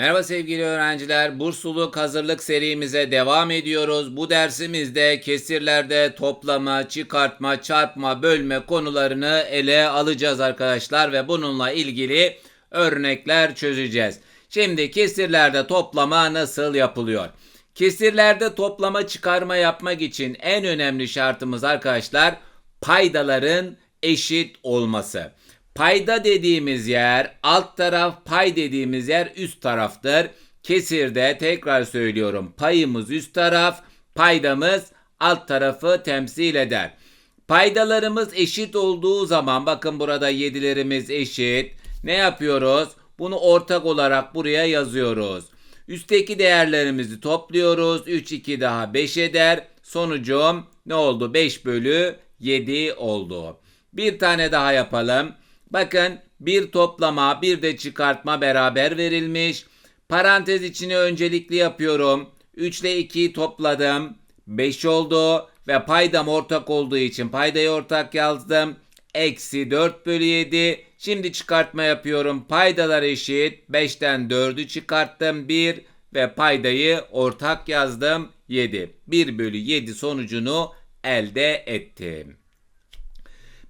Merhaba sevgili öğrenciler. Bursluluk hazırlık serimize devam ediyoruz. Bu dersimizde kesirlerde toplama, çıkartma, çarpma, bölme konularını ele alacağız arkadaşlar ve bununla ilgili örnekler çözeceğiz. Şimdi kesirlerde toplama nasıl yapılıyor? Kesirlerde toplama çıkarma yapmak için en önemli şartımız arkadaşlar paydaların eşit olması. Payda dediğimiz yer alt taraf, pay dediğimiz yer üst taraftır. Kesirde tekrar söylüyorum payımız üst taraf, paydamız alt tarafı temsil eder. Paydalarımız eşit olduğu zaman bakın burada 7'lerimiz eşit. Ne yapıyoruz? Bunu ortak olarak buraya yazıyoruz. Üstteki değerlerimizi topluyoruz. 3 2 daha 5 eder. Sonucum ne oldu? 5 bölü 7 oldu. Bir tane daha yapalım. Bakın bir toplama bir de çıkartma beraber verilmiş. Parantez içini öncelikli yapıyorum. 3 ile 2'yi topladım. 5 oldu ve paydam ortak olduğu için paydayı ortak yazdım. Eksi 4 bölü 7. Şimdi çıkartma yapıyorum. Paydalar eşit. 5'ten 4'ü çıkarttım. 1 ve paydayı ortak yazdım. 7. 1 bölü 7 sonucunu elde ettim.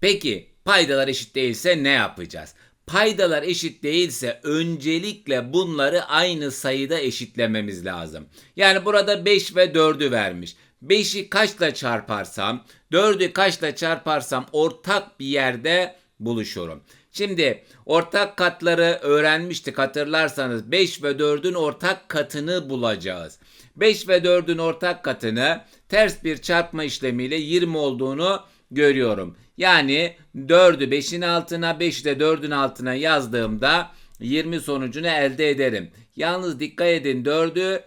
Peki paydalar eşit değilse ne yapacağız? Paydalar eşit değilse öncelikle bunları aynı sayıda eşitlememiz lazım. Yani burada 5 ve 4'ü vermiş. 5'i kaçla çarparsam, 4'ü kaçla çarparsam ortak bir yerde buluşurum. Şimdi ortak katları öğrenmiştik hatırlarsanız 5 ve 4'ün ortak katını bulacağız. 5 ve 4'ün ortak katını ters bir çarpma işlemiyle 20 olduğunu görüyorum. Yani 4'ü 5'in altına 5'i de 4'ün altına yazdığımda 20 sonucunu elde ederim. Yalnız dikkat edin 4'ü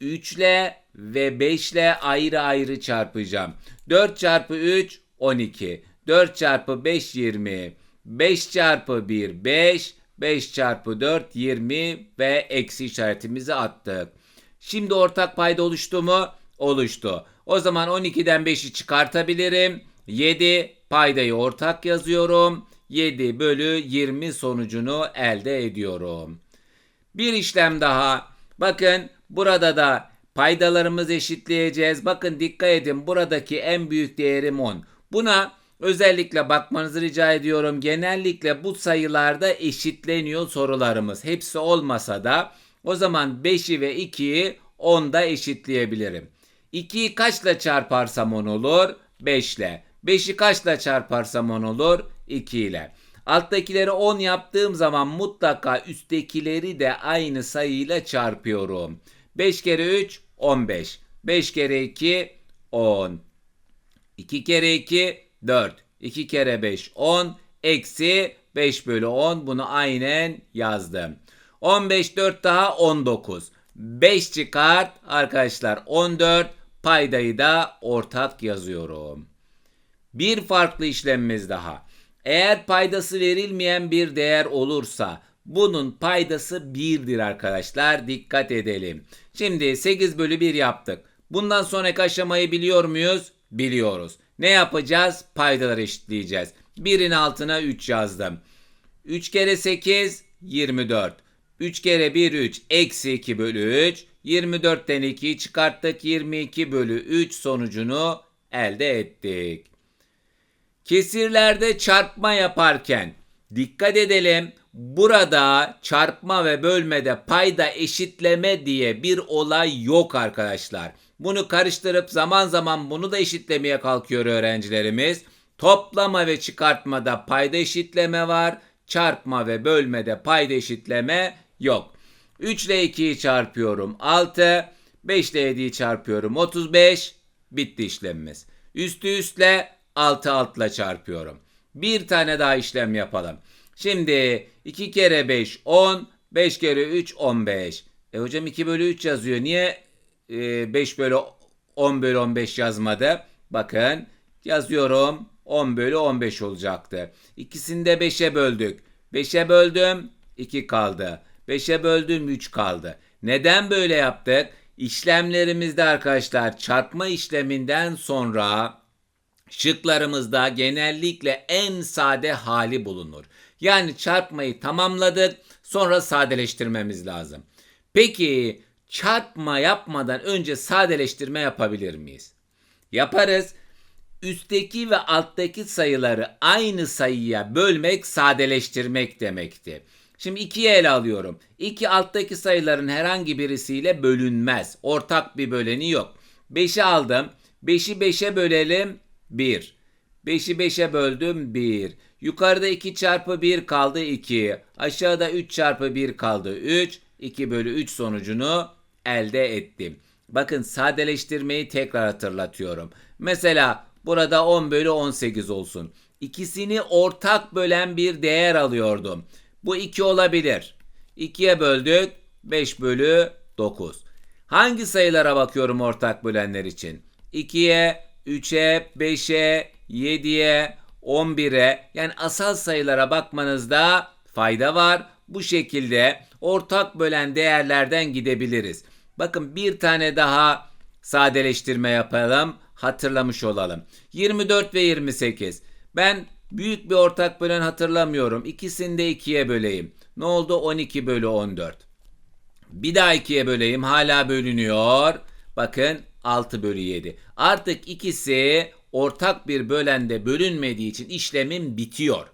3 ile ve 5 ile ayrı ayrı çarpacağım. 4 çarpı 3 12. 4 çarpı 5 20. 5 çarpı 1 5. 5 çarpı 4 20 ve eksi işaretimizi attık. Şimdi ortak payda oluştu mu? Oluştu. O zaman 12'den 5'i çıkartabilirim. 7 paydayı ortak yazıyorum. 7 bölü 20 sonucunu elde ediyorum. Bir işlem daha. Bakın burada da paydalarımızı eşitleyeceğiz. Bakın dikkat edin buradaki en büyük değerim 10. Buna özellikle bakmanızı rica ediyorum. Genellikle bu sayılarda eşitleniyor sorularımız. Hepsi olmasa da o zaman 5'i ve 2'yi 10'da eşitleyebilirim. 2'yi kaçla çarparsam 10 olur? 5 ile. 5'i kaçla çarparsam 10 olur? 2 ile. Alttakileri 10 yaptığım zaman mutlaka üsttekileri de aynı sayıyla çarpıyorum. 5 kere 3 15. 5 kere 2 10. 2 kere 2 4. 2 kere 5 10. Eksi 5 bölü 10 bunu aynen yazdım. 15 4 daha 19. 5 çıkart arkadaşlar 14 paydayı da ortak yazıyorum. Bir farklı işlemimiz daha. Eğer paydası verilmeyen bir değer olursa bunun paydası 1'dir arkadaşlar. Dikkat edelim. Şimdi 8 bölü 1 yaptık. Bundan sonraki aşamayı biliyor muyuz? Biliyoruz. Ne yapacağız? Paydaları eşitleyeceğiz. 1'in altına 3 yazdım. 3 kere 8 24. 3 kere 1 3 eksi 2 bölü 3. 24'ten 2'yi çıkarttık. 22 bölü 3 sonucunu elde ettik. Kesirlerde çarpma yaparken dikkat edelim. Burada çarpma ve bölmede payda eşitleme diye bir olay yok arkadaşlar. Bunu karıştırıp zaman zaman bunu da eşitlemeye kalkıyor öğrencilerimiz. Toplama ve çıkartmada payda eşitleme var. Çarpma ve bölmede payda eşitleme yok. 3 ile 2'yi çarpıyorum 6. 5 ile 7'yi çarpıyorum 35. Bitti işlemimiz. Üstü üstle 6 altla çarpıyorum. Bir tane daha işlem yapalım. Şimdi 2 kere 5 10. 5 kere 3 15. E hocam 2 bölü 3 yazıyor. Niye e, 5 bölü 10 bölü 15 yazmadı? Bakın yazıyorum 10 bölü 15 olacaktı. İkisini de 5'e böldük. 5'e böldüm 2 kaldı. 5'e böldüm 3 kaldı. Neden böyle yaptık? İşlemlerimizde arkadaşlar çarpma işleminden sonra şıklarımızda genellikle en sade hali bulunur. Yani çarpmayı tamamladık sonra sadeleştirmemiz lazım. Peki çarpma yapmadan önce sadeleştirme yapabilir miyiz? Yaparız. Üstteki ve alttaki sayıları aynı sayıya bölmek sadeleştirmek demekti. Şimdi ikiye ele alıyorum. İki alttaki sayıların herhangi birisiyle bölünmez. Ortak bir böleni yok. 5'i aldım. 5'i 5'e bölelim. 1. 5'i 5'e böldüm 1. Yukarıda 2 çarpı 1 kaldı 2. Aşağıda 3 çarpı 1 kaldı 3. 2 bölü 3 sonucunu elde ettim. Bakın sadeleştirmeyi tekrar hatırlatıyorum. Mesela burada 10 bölü 18 olsun. İkisini ortak bölen bir değer alıyordum. Bu 2 olabilir. 2'ye böldük 5 bölü 9. Hangi sayılara bakıyorum ortak bölenler için? 2'ye, 3'e, 5'e, 7'ye, 11'e yani asal sayılara bakmanızda fayda var. Bu şekilde ortak bölen değerlerden gidebiliriz. Bakın bir tane daha sadeleştirme yapalım. Hatırlamış olalım. 24 ve 28. Ben büyük bir ortak bölen hatırlamıyorum. İkisini de 2'ye böleyim. Ne oldu? 12 bölü 14. Bir daha 2'ye böleyim. Hala bölünüyor. Bakın 6 bölü 7. Artık ikisi ortak bir bölende bölünmediği için işlemim bitiyor.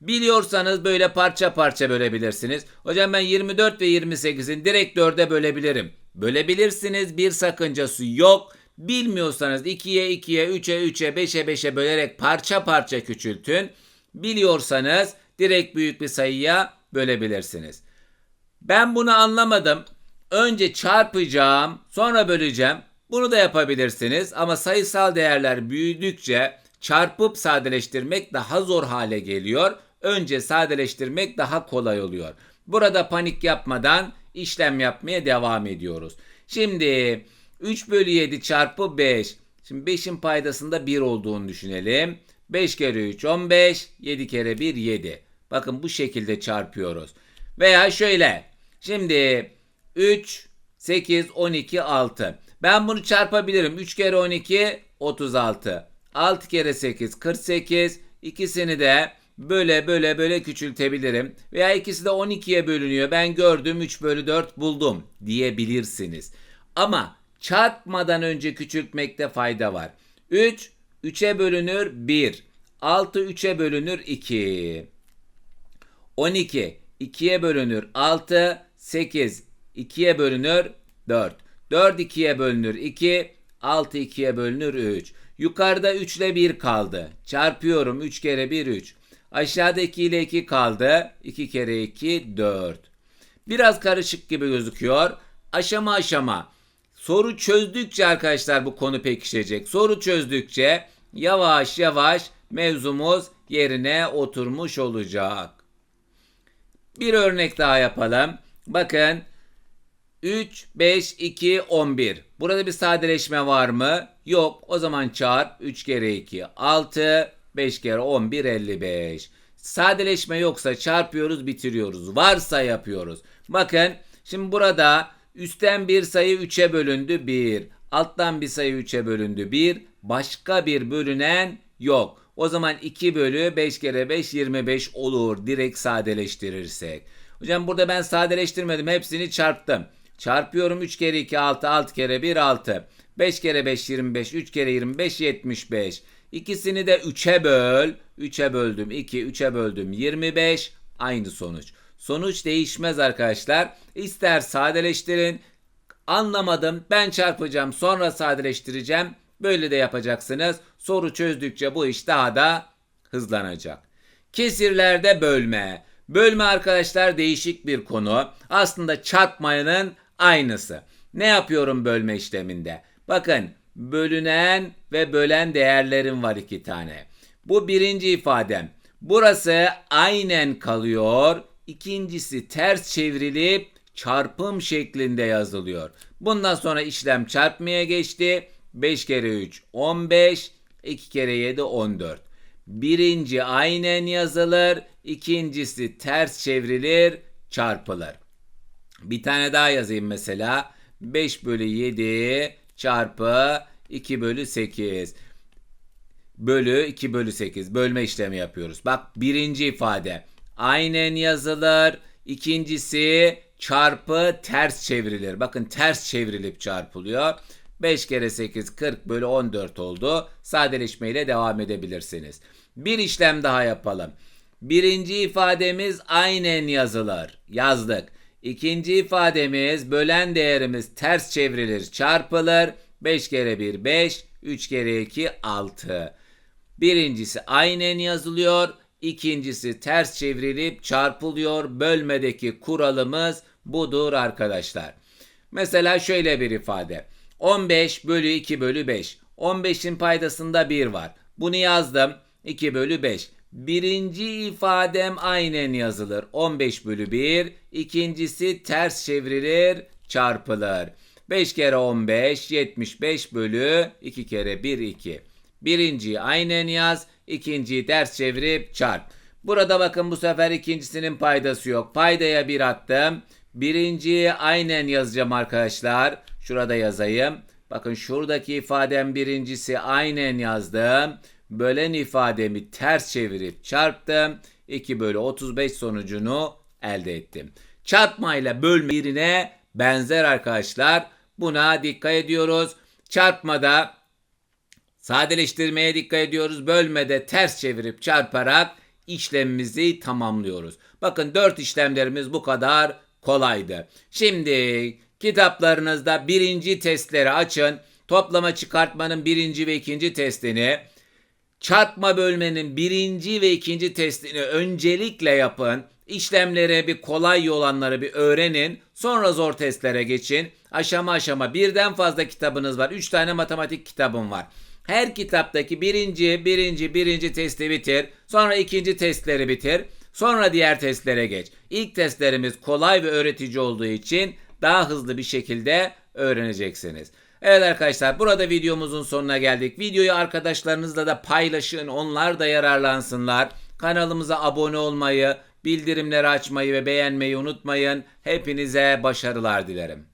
Biliyorsanız böyle parça parça bölebilirsiniz. Hocam ben 24 ve 28'in direkt 4'e bölebilirim. Bölebilirsiniz bir sakıncası yok. Bilmiyorsanız 2'ye 2'ye 3'e 3'e 5'e 5'e bölerek parça parça küçültün. Biliyorsanız direkt büyük bir sayıya bölebilirsiniz. Ben bunu anlamadım. Önce çarpacağım, sonra böleceğim. Bunu da yapabilirsiniz ama sayısal değerler büyüdükçe çarpıp sadeleştirmek daha zor hale geliyor. Önce sadeleştirmek daha kolay oluyor. Burada panik yapmadan işlem yapmaya devam ediyoruz. Şimdi 3 bölü 7 çarpı 5. Şimdi 5'in paydasında 1 olduğunu düşünelim. 5 kere 3 15, 7 kere 1 7. Bakın bu şekilde çarpıyoruz. Veya şöyle. Şimdi 3, 8, 12, 6. Ben bunu çarpabilirim. 3 kere 12, 36. 6 kere 8, 48. İkisini de böyle böyle böyle küçültebilirim. Veya ikisi de 12'ye bölünüyor. Ben gördüm 3 bölü 4 buldum diyebilirsiniz. Ama çarpmadan önce küçültmekte fayda var. 3, 3'e bölünür 1. 6 3'e bölünür 2. 12 2'ye bölünür 6. 8 2'ye bölünür 4. 4 2'ye bölünür 2. 6 2'ye bölünür 3. Yukarıda 3 ile 1 kaldı. Çarpıyorum 3 kere 1 3. Aşağıda 2 ile 2 kaldı. 2 kere 2 4. Biraz karışık gibi gözüküyor. Aşama aşama. Soru çözdükçe arkadaşlar bu konu pekişecek. Soru çözdükçe yavaş yavaş mevzumuz yerine oturmuş olacak. Bir örnek daha yapalım. Bakın 3, 5, 2, 11. Burada bir sadeleşme var mı? Yok. O zaman çarp 3 kere 2 6, 5 kere 11 55. Sadeleşme yoksa çarpıyoruz bitiriyoruz. Varsa yapıyoruz. Bakın şimdi burada üstten bir sayı 3'e bölündü 1. Alttan bir sayı 3'e bölündü 1. Başka bir bölünen yok. O zaman 2 bölü 5 kere 5 25 olur direkt sadeleştirirsek. Hocam burada ben sadeleştirmedim hepsini çarptım. Çarpıyorum 3 kere 2 6 6 kere 1 6. 5 kere 5 25 3 kere 25 75. İkisini de 3'e böl. 3'e böldüm 2 3'e böldüm 25 aynı sonuç. Sonuç değişmez arkadaşlar. İster sadeleştirin. Anlamadım ben çarpacağım sonra sadeleştireceğim. Böyle de yapacaksınız. Soru çözdükçe bu iş daha da hızlanacak. Kesirlerde bölme. Bölme arkadaşlar değişik bir konu. Aslında çarpmanın aynısı. Ne yapıyorum bölme işleminde? Bakın bölünen ve bölen değerlerim var iki tane. Bu birinci ifadem. Burası aynen kalıyor. İkincisi ters çevrilip çarpım şeklinde yazılıyor. Bundan sonra işlem çarpmaya geçti. 5 kere 3 15, 2 kere 7 14. Birinci aynen yazılır, ikincisi ters çevrilir, çarpılır. Bir tane daha yazayım mesela. 5 bölü 7 çarpı 2 bölü 8 bölü 2 bölü 8 bölme işlemi yapıyoruz. Bak birinci ifade aynen yazılır. İkincisi çarpı ters çevrilir. Bakın ters çevrilip çarpılıyor. 5 kere 8 40 bölü 14 oldu. Sadeleşmeyle devam edebilirsiniz. Bir işlem daha yapalım. Birinci ifademiz aynen yazılır. Yazdık. İkinci ifademiz bölen değerimiz ters çevrilir çarpılır. 5 kere 1 5, 3 kere 2 6. Birincisi aynen yazılıyor. İkincisi ters çevrilip çarpılıyor. Bölmedeki kuralımız budur arkadaşlar. Mesela şöyle bir ifade. 15 bölü 2 bölü 5. 15'in paydasında 1 var. Bunu yazdım. 2 bölü 5. Birinci ifadem aynen yazılır. 15 bölü 1. İkincisi ters çevrilir, çarpılır. 5 kere 15, 75 bölü 2 kere 1, 2. Birinciyi aynen yaz, ikinciyi ters çevirip çarp. Burada bakın bu sefer ikincisinin paydası yok. Paydaya 1 attım. Birinciyi aynen yazacağım arkadaşlar. Şurada yazayım. Bakın şuradaki ifadem birincisi aynen yazdım. Bölen ifademi ters çevirip çarptım. 2 bölü 35 sonucunu elde ettim. Çarpmayla bölme birine benzer arkadaşlar. Buna dikkat ediyoruz. Çarpmada sadeleştirmeye dikkat ediyoruz. Bölmede ters çevirip çarparak işlemimizi tamamlıyoruz. Bakın 4 işlemlerimiz bu kadar kolaydı. Şimdi kitaplarınızda birinci testleri açın. Toplama çıkartmanın birinci ve ikinci testini, çarpma bölmenin birinci ve ikinci testini öncelikle yapın. İşlemleri bir kolay olanları bir öğrenin. Sonra zor testlere geçin. Aşama aşama birden fazla kitabınız var. Üç tane matematik kitabım var. Her kitaptaki birinci, birinci, birinci testi bitir. Sonra ikinci testleri bitir. Sonra diğer testlere geç. İlk testlerimiz kolay ve öğretici olduğu için daha hızlı bir şekilde öğreneceksiniz. Evet arkadaşlar burada videomuzun sonuna geldik. Videoyu arkadaşlarınızla da paylaşın. Onlar da yararlansınlar. Kanalımıza abone olmayı, bildirimleri açmayı ve beğenmeyi unutmayın. Hepinize başarılar dilerim.